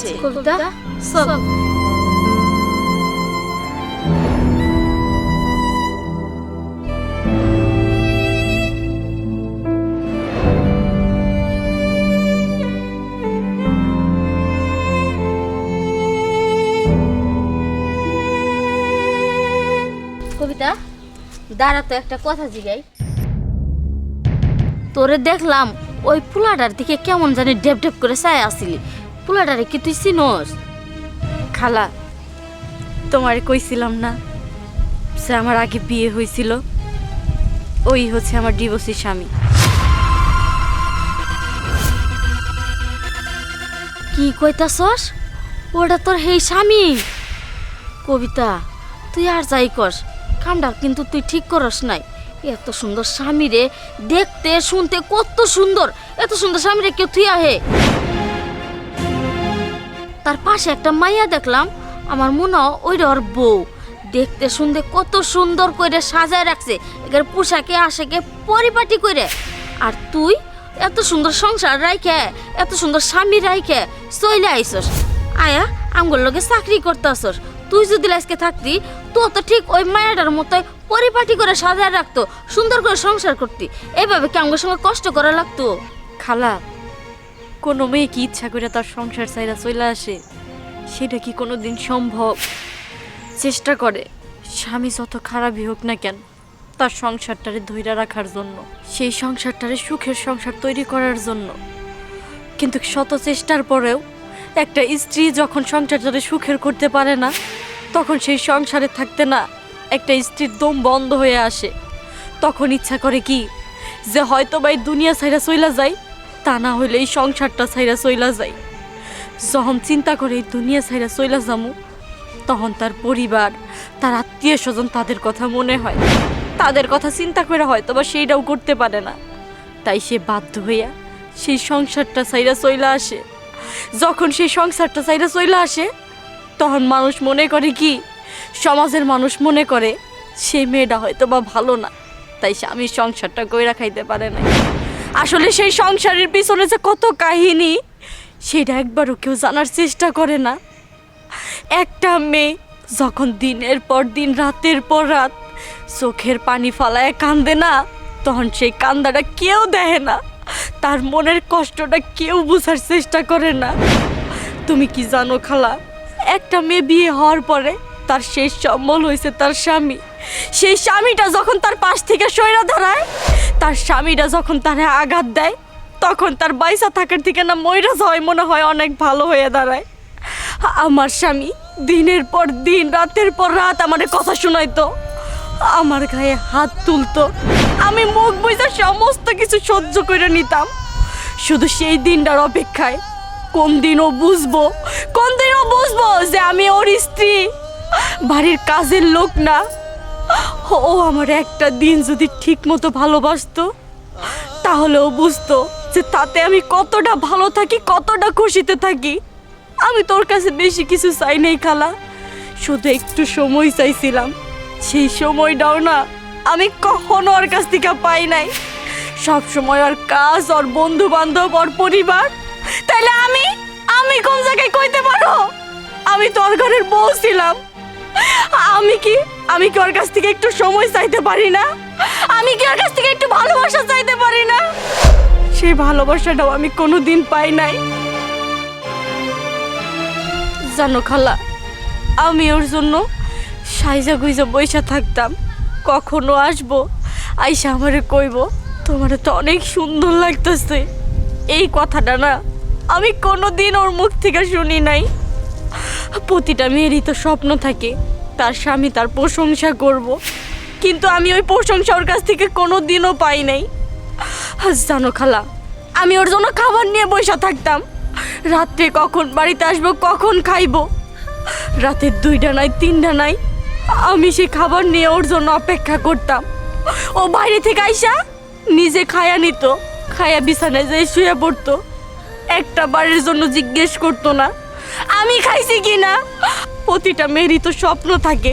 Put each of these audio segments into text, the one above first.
যাচ্ছে কবিতা সব। কবিতা দাঁড়া তো একটা কথা জিগাই। তোরে দেখলাম ওই পোলাটার দিকে কেমন জানি ডেপ ডেপ করে চায় আসিলি। পোলাটারে কি তুই চিনোস? খালা, তোমার কইছিলাম না সে আমার আগে বিয়ে হয়েছিল ওই হচ্ছে আমার ডিভোর্সি স্বামী। কি কইতাছস? ওটা তোর হেই স্বামী। কবিতা, তুই আর যাই কর কামটা কিন্তু তুই ঠিক করস নাই। এত সুন্দর স্বামী রে, দেখতে, শুনতে কত সুন্দর। এত সুন্দর স্বামী রে কেউ তুই আহে? তার পাশে একটা মাইয়া দেখলাম। আমার মনে হয় ওইটা ওর বউ। দেখতে শুনতে কত সুন্দর করে সাজায় রাখছে। এখানে পোশাকে, আশাকে পরিপাটি করে আর তুই এত সুন্দর সংসার রাইখে, এত সুন্দর স্বামী রাইখে চলে আইসস। আয়া আমগুলোর লগে চাকরি করতে করতেছস তুই যদি আজকে থাকতি, তো তো ঠিক ওই মায়াটার মতো পরিপাটি করে সাজায় রাখতো, সুন্দর করে সংসার করতি। এইভাবে কি আমগোর সঙ্গে কষ্ট করা লাগতো? খালা কোনো মেয়ে কি ইচ্ছা করে তার সংসার চাইরা চলে আসে, সেটা কি কোনো দিন সম্ভব? চেষ্টা করে, স্বামী যত খারাপই হোক না কেন, তার সংসারটারে ধৈর্য রাখার জন্য, সেই সংসারটারে সুখের সংসার তৈরি করার জন্য। কিন্তু শত চেষ্টার পরেও একটা স্ত্রী যখন সংসারটারে সুখের করতে পারে না, তখন সেই সংসারে থাকতে না একটা স্ত্রীর দম বন্ধ হয়ে আসে। তখন ইচ্ছা করে কি যে হয়তো বা এই দুনিয়া ছাইরা চইলা যায় তা না হইলে এই সংসারটা ছাইরা চইলা যায় যখন চিন্তা করে এই দুনিয়া ছাইরা চইলা যামু, তখন তার পরিবার, তার আত্মীয় স্বজন তাদের কথা মনে হয়। তাদের কথা চিন্তা করে হয়তো বা সেইটাও করতে পারে না। তাই সে বাধ্য হইয়া সেই সংসারটা ছাইরা চইলা আসে। যখন সেই সংসারটা ছাইরা চইলা আসে, তখন মানুষ মনে করে কি, সমাজের মানুষ মনে করে, সেই মেয়েটা হয়তো বা ভালো না, তাই স্বামীর সংসারটা কইরা খাইতে পারে না আসলে সেই সংসারের পিছনে যে কত কাহিনী, সেটা একবারও কেউ জানার চেষ্টা করে না। একটা মেয়ে যখন দিনের পর দিন, রাতের পর রাত চোখের পানি ফালায় কান্দে না, তখন সেই কান্দাটা কেউ দেয় না। তার মনের কষ্টটা কেউ বোঝার চেষ্টা করে না। তুমি কি জানো খালা, একটা মেয়ে বিয়ে হওয়ার পরে তার শেষ সম্বল হয়েছে তার স্বামী। সেই স্বামীটা যখন তার পাশ থেকে সইরা দাঁড়ায়, তার স্বামীটা যখন তারে আঘাত দেয়, তখন তার বাইসা থাকার থেকে না ময়রা হয় মনে হয় অনেক ভালো হয়ে দাঁড়ায়। আমার স্বামী দিনের পর দিন, রাতের পর রাত আমার কথা শোনাইতো, আমার গায়ে হাত তুলতো। আমি মুখ বুঝা সমস্ত কিছু সহ্য করে নিতাম। শুধু সেই দিনটার অপেক্ষায় কোন দিনও বুঝব, কোন দিনও বুঝব যে আমি ওর স্ত্রী। বাড়ির কাজের লোক না ও আমার একটা দিন যদি ঠিক মতো ভালোবাসতো তাহলেও বুঝতো যে তাতে আমি কতটা ভালো থাকি, কতটা খুশিতে থাকি। আমি তোর কাছে বেশি কিছু চাই নাই খালা, শুধু একটু সময় চাইছিলাম। সেই সময়টাও না, আমি কখনো ওর কাছ থেকে পাই নাই। সব সময় ওর কাজ, ওর বন্ধু বান্ধব ওর পরিবার। তাইলে আমি আমি কোন জায়গায় কইতে পারো? আমি তোর ঘরের বউ ছিলাম। আমি কি আমি কি ওর কাছ থেকে একটু সময় চাইতে পারি না? আমি কি ওর কাছ থেকে একটু ভালোবাসা চাইতে পারি না? সেই ভালোবাসাটাও আমি কোনো দিন পাই নাই। জানো খালা, আমি ওর জন্য সাইজা গুইজা বইসা থাকতাম। কখনো আসব, আইসা আমারে কইব, তোমার তো অনেক সুন্দর লাগতেছে। এই কথাটা না, আমি কোনো দিন ওর মুখ থেকে শুনি নাই। প্রতিটা মেয়েরই তো স্বপ্ন থাকে। তার স্বামী তার প্রশংসা করব। কিন্তু আমি ওই প্রশংসা ওর কাছ থেকে কোনো দিনও পাই নাই। জানো খালা, আমি ওর জন্য খাবার নিয়ে বসে থাকতাম। রাত্রে কখন বাড়িতে আসব, কখন খাইবো। রাতের দুইটা নাই, তিনটা নাই, আমি সেই খাবার নিয়ে ওর জন্য অপেক্ষা করতাম। ও বাইরে থেকে আইসা নিজে খায়া নিত, খায়া বিছানায় যেয়ে শুয়ে পড়তো। একটা বাড়ির জন্য জিজ্ঞেস করতো না। আমি খাইছি কি না প্রতিটা মেয়েরই তো স্বপ্ন থাকে।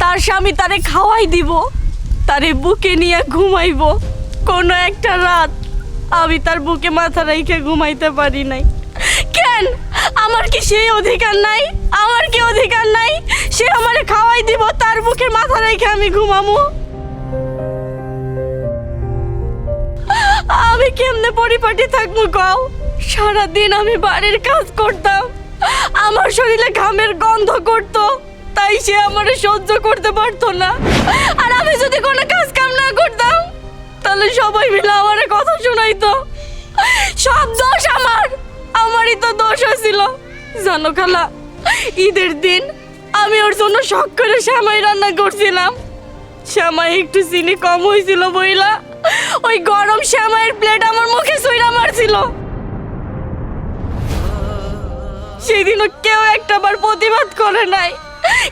তার স্বামী তারে খাওয়াই দিব, তারে বুকে নিয়ে ঘুমাইব। কোনো একটা রাত আমি তার বুকে মাথা রেখে ঘুমাইতে পারি নাই। কেন? আমার কি সেই অধিকার নাই? আমার কি অধিকার নাই? সে আমারে খাওয়াই দিব, তার বুকের মাথা রেখে আমি ঘুমামু আমি কেমনে পরিপাটি থাকব কও? সারাদিন আমি বাড়ির কাজ করতাম। আমার শরীরে ঘামের গন্ধ করতো, তাই সে আমারে সহ্য করতে পারতো না। আর আমি যদি কোনো কাজ কাম না করতাম, তাহলে সবাই মিলে আমার কথা শোনাইতো। সব দোষ আমার, আমারই তো দোষ হয়েছিল। জানো খালা, ঈদের দিন আমি ওর জন্য শখ করে শ্যামাই রান্না করছিলাম। শ্যামাই একটু চিনি কম হয়েছিল বইলা, ওই গরম শ্যামাইয়ের প্লেট আমার মুখে সইরা মারছিল। সেদিনও কেউ একটা বার প্রতিবাদ করে নাই।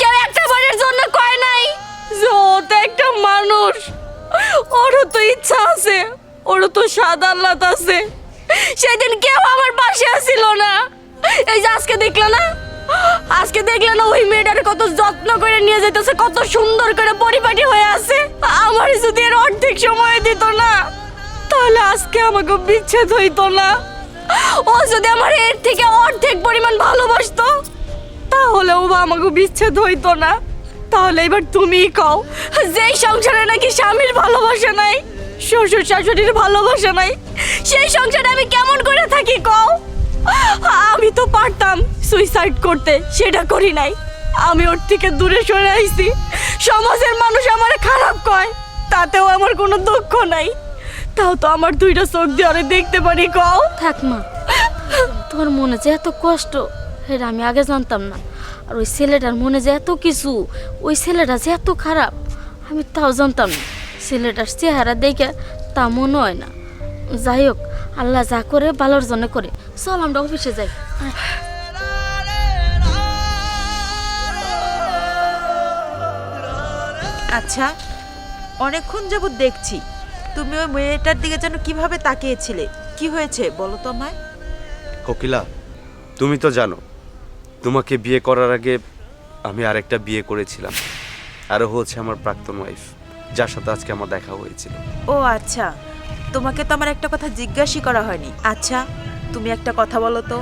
কেউ একটা বারের জন্য কয় নাই যে ও তো একটা মানুষ। ওরও তো ইচ্ছা আছে, ওরও তো সাদ আহ্লাদ আছে। সেদিন কেউ আমার পাশে আসছিল না। এই যে আজকে দেখলে না? আজকে দেখলে না ওই মেয়েটার কত যত্ন করে নিয়ে যেতেছে কত সুন্দর করে পরিপাটি হয়ে আছে। আমার যদি এর অর্ধেক সময় দিত না, তাহলে আজকে আমাকে বিচ্ছেদ হইতো না। ও যদি আমার এর থেকে অর্ধেক আমাকে বিচ্ছেদ হইতো না, তাহলে এবার তুমিই কও, যেই সংসারে নাকি স্বামীর ভালোবাসা নাই, শ্বশুর শাশুড়ির ভালোবাসা নাই, সেই সংসারে আমি কেমন করে থাকি কও? আমি তো পারতাম সুইসাইড করতে, সেটা করি নাই। আমি ওর থেকে দূরে সরে আইছি, সমাজের মানুষ আমার খারাপ কয়, তাতেও আমার কোনো দুঃখ নাই। তাও তো আমার দুইটা চোখ দিয়ে দেখতে পারি কও। থাক মা, তোর মনে যে এত কষ্ট, সেটা আমি আগে জানতাম না। আর ওই ছেলেটার মনে যে এত কিছু ওই ছেলেটা যে এত খারাপ আমি তাও জানতাম না। ছেলেটার চেহারা দেখে তা মনে হয় না। যাই হোক আল্লাহ যা করে ভালোর জন্য করে। চল আমরা অফিসে যাই। আচ্ছা অনেকক্ষণ যাবত দেখছি। তুমি ওই মেয়েটার দিকে যেন কীভাবে তাকিয়েছিলে? কি হয়েছে বলো তো আমায়? কোকিলা তুমি তো জানো তোমাকে বিয়ে করার আগে আমি আরেকটা বিয়ে করেছিলাম। আরও হচ্ছে আমার প্রাক্তন ওয়াইফ যার সাথে আজকে আমার দেখা হয়েছিল। ও আচ্ছা তোমাকে তো আমার একটা কথা জিজ্ঞাসই করা হয়নি। আচ্ছা তুমি একটা কথা বলো তো।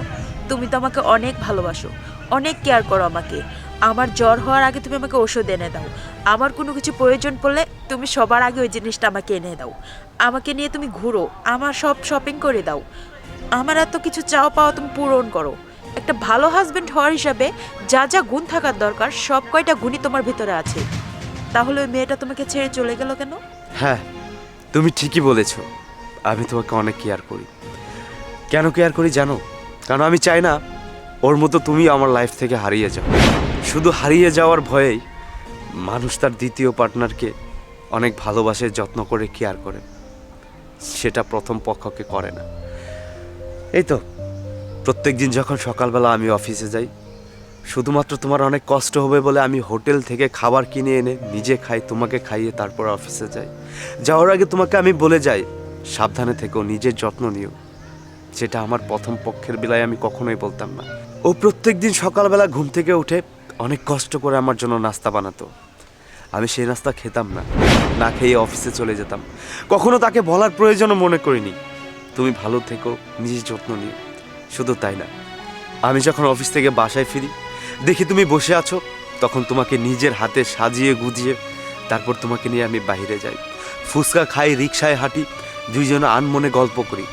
তুমি তো আমাকে অনেক ভালোবাসো, অনেক কেয়ার করো আমাকে। আমার জ্বর হওয়ার আগে তুমি আমাকে ওষুধ এনে দাও। আমার কোনো কিছু প্রয়োজন পড়লে তুমি সবার আগে ওই জিনিসটা আমাকে এনে দাও। আমাকে নিয়ে তুমি ঘুরো, আমার সব শপিং করে দাও। আমার এত কিছু চাও পাওয়া তুমি পূরণ করো। একটা ভালো হাজবেন্ড হওয়ার হিসাবে যা যা গুণ থাকার দরকার, সব কয়টা গুণই তোমার ভিতরে আছে। তাহলে ওই মেয়েটা তোমাকে ছেড়ে চলে গেল কেন? হ্যাঁ তুমি ঠিকই বলেছ। আমি তোমাকে অনেক কেয়ার করি। কেন কেয়ার করি জানো? কারণ আমি চাই না ওর মতো তুমি আমার লাইফ থেকে হারিয়ে যাও। শুধু হারিয়ে যাওয়ার ভয়েই মানুষ তার দ্বিতীয় পার্টনারকে অনেক ভালোবাসে, যত্ন করে কেয়ার করে। সেটা প্রথম পক্ষকে করে না। এই তো প্রত্যেক দিন যখন সকালবেলা আমি অফিসে যাই, শুধুমাত্র তোমার অনেক কষ্ট হবে বলে আমি হোটেল থেকে খাবার কিনে এনে নিজে খাই, তোমাকে খাইয়ে তারপর অফিসে যাই। যাওয়ার আগে তোমাকে আমি বলে যাই, সাবধানে থেকো, নিজের যত্ন নিও। যেটা আমার প্রথম পক্ষের বেলায় আমি কখনোই বলতাম না। ও প্রত্যেক দিন সকালবেলা ঘুম থেকে উঠে অনেক কষ্ট করে আমার জন্য নাস্তা বানাতো। আমি সেই নাস্তা খেতাম না না খেয়ে অফিসে চলে যেতাম। কখনো তাকে বলার প্রয়োজনও মনে করিনি। তুমি ভালো থেকো, নিজের যত্ন নিও। শুধু তাই না, আমি যখন অফিস থেকে বাসায় ফিরি, দেখি তুমি বসে আছো, তখন তোমাকে নিজের হাতে সাজিয়ে গুজিয়ে তারপর তোমাকে নিয়ে আমি বাইরে যাই। ফুচকা খাই রিক্সায় হাঁটি, দুইজনে আনমনে গল্প করি,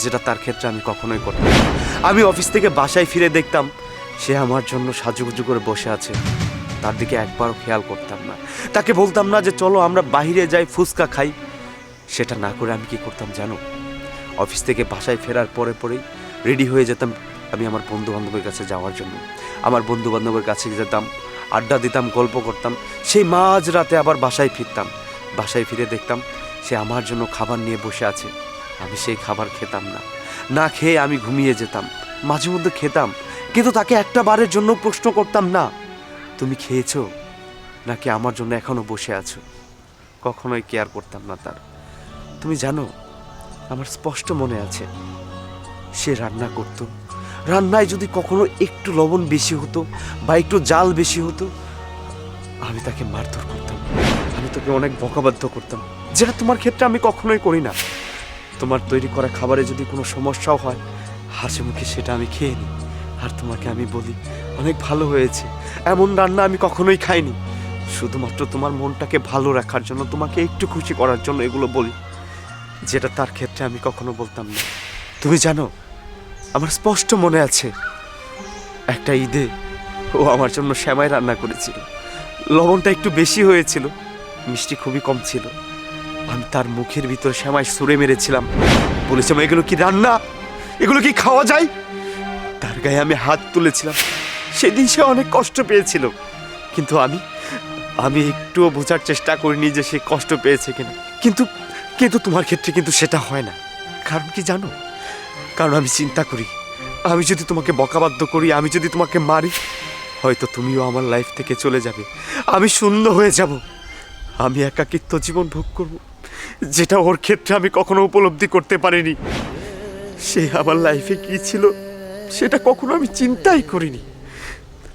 যেটা তার ক্ষেত্রে আমি কখনোই করতাম। আমি অফিস থেকে বাসায় ফিরে দেখতাম, সে আমার জন্য সাজুগুজু করে বসে আছে। তার দিকে একবারও খেয়াল করতাম না। তাকে বলতাম না যে, চলো আমরা বাইরে যাই, ফুচকা খাই। সেটা না করে আমি কি করতাম জানো? অফিস থেকে বাসায় ফেরার পরে পরেই রেডি হয়ে যেতাম আমি আমার বন্ধু বান্ধবের কাছে যাওয়ার জন্য। আমার বন্ধু বান্ধবের কাছে যেতাম, আড্ডা দিতাম, গল্প করতাম। সেই মাঝ রাতে আবার বাসায় ফিরতাম। বাসায় ফিরে দেখতাম সে আমার জন্য খাবার নিয়ে বসে আছে। আমি সেই খাবার খেতাম না। না খেয়ে আমি ঘুমিয়ে যেতাম। মাঝে মধ্যে খেতাম, কিন্তু তাকে একটা বারের জন্য প্রশ্ন করতাম, না, তুমি খেয়েছো? নাকি আমার জন্য এখনও বসে আছো? কখনোই কেয়ার করতাম না তার। তুমি জানো, আমার স্পষ্ট মনে আছে সে রান্না করত। রান্নায় যদি কখনো একটু লবণ বেশি হতো বা একটু জাল বেশি হতো, আমি তাকে মারধর করতাম। আমি তোকে অনেক বকাবাধ্য করতাম। যেটা তোমার ক্ষেত্রে আমি কখনোই করি না। তোমার তৈরি করা খাবারে যদি কোনো সমস্যাও হয়, হাসি মুখে সেটা আমি খেয়ে নিই। আর তোমাকে আমি বলি, অনেক ভালো হয়েছে। এমন রান্না আমি কখনোই খাইনি। শুধুমাত্র তোমার মনটাকে ভালো রাখার জন্য, তোমাকে একটু খুশি করার জন্য এগুলো বলি। যেটা তার ক্ষেত্রে আমি কখনো বলতাম না। তুমি জানো, আমার স্পষ্ট মনে আছে, একটা ঈদে ও আমার জন্য শ্যামাই রান্না করেছিল। লবণটা একটু বেশি হয়েছিল, মিষ্টি খুবই কম ছিল। আমি তার মুখের ভিতর শ্যামাই সুরে মেরেছিলাম। বলেছিলাম এগুলো কি রান্না? এগুলো কি খাওয়া যায়? তার গায়ে আমি হাত তুলেছিলাম। সেদিন সে অনেক কষ্ট পেয়েছিল। কিন্তু আমি আমি একটুও বোঝার চেষ্টা করিনি যে সে কষ্ট পেয়েছে কিনা। কিন্তু কিন্তু তোমার ক্ষেত্রে কিন্তু সেটা হয় না। কারণ কি জানো কারণ আমি চিন্তা করি। আমি যদি তোমাকে বকাবাদ্য করি, আমি যদি তোমাকে মারি, হয়তো তুমিও আমার লাইফ থেকে চলে যাবে। আমি শূন্য হয়ে যাব। আমি একাকিত্ব জীবন ভোগ করব, যেটা ওর ক্ষেত্রে আমি কখনো উপলব্ধি করতে পারিনি। সে আমার লাইফে কি ছিল, সেটা কখনো আমি চিন্তাই করিনি।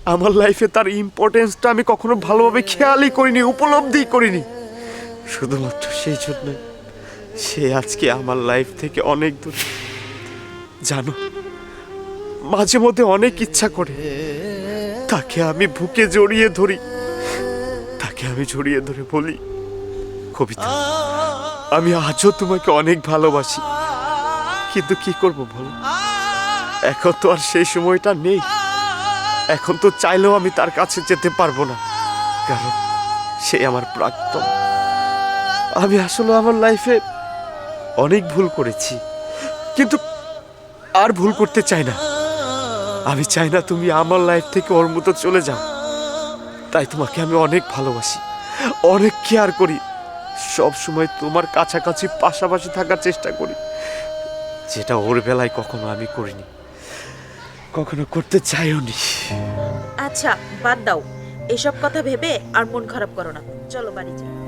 আমার লাইফে তার ইম্পর্টেন্সটা আমি কখনো ভালোভাবে খেয়ালই করিনি, উপলব্ধি করিনি। শুধুমাত্র সেই জন্য সে আজকে আমার লাইফ থেকে অনেক দূর। জানো, মাঝে মধ্যে অনেক ইচ্ছা করে। তাকে আমি বুকে জড়িয়ে ধরি, তাকে আমি জড়িয়ে ধরে বলি, কবিতা, আমি আজও তোমাকে অনেক ভালোবাসি, কিন্তু কি করব বলো? এখন তো আর সেই সময়টা নেই। এখন তো চাইলেও আমি তার কাছে যেতে পারব না, কারণ সে আমার প্রাক্তন। আমি আসলে আমার লাইফে অনেক ভুল করেছি, কিন্তু আর ভুল করতে চাই না। আমি চাই না তুমি আমার লাইফ থেকে ওর মতো চলে যাও। তাই তোমাকে আমি অনেক ভালোবাসি, অনেক কেয়ার করি। সব সময় তোমার কাছাকাছি পাশাপাশি থাকার চেষ্টা করি, যেটা ওর বেলায় কখনো আমি করিনি। কখনো করতে চাইও নি। আচ্ছা বাদ দাও। এসব কথা ভেবে আর মন খারাপ করো না। চলো বাড়ি যাই।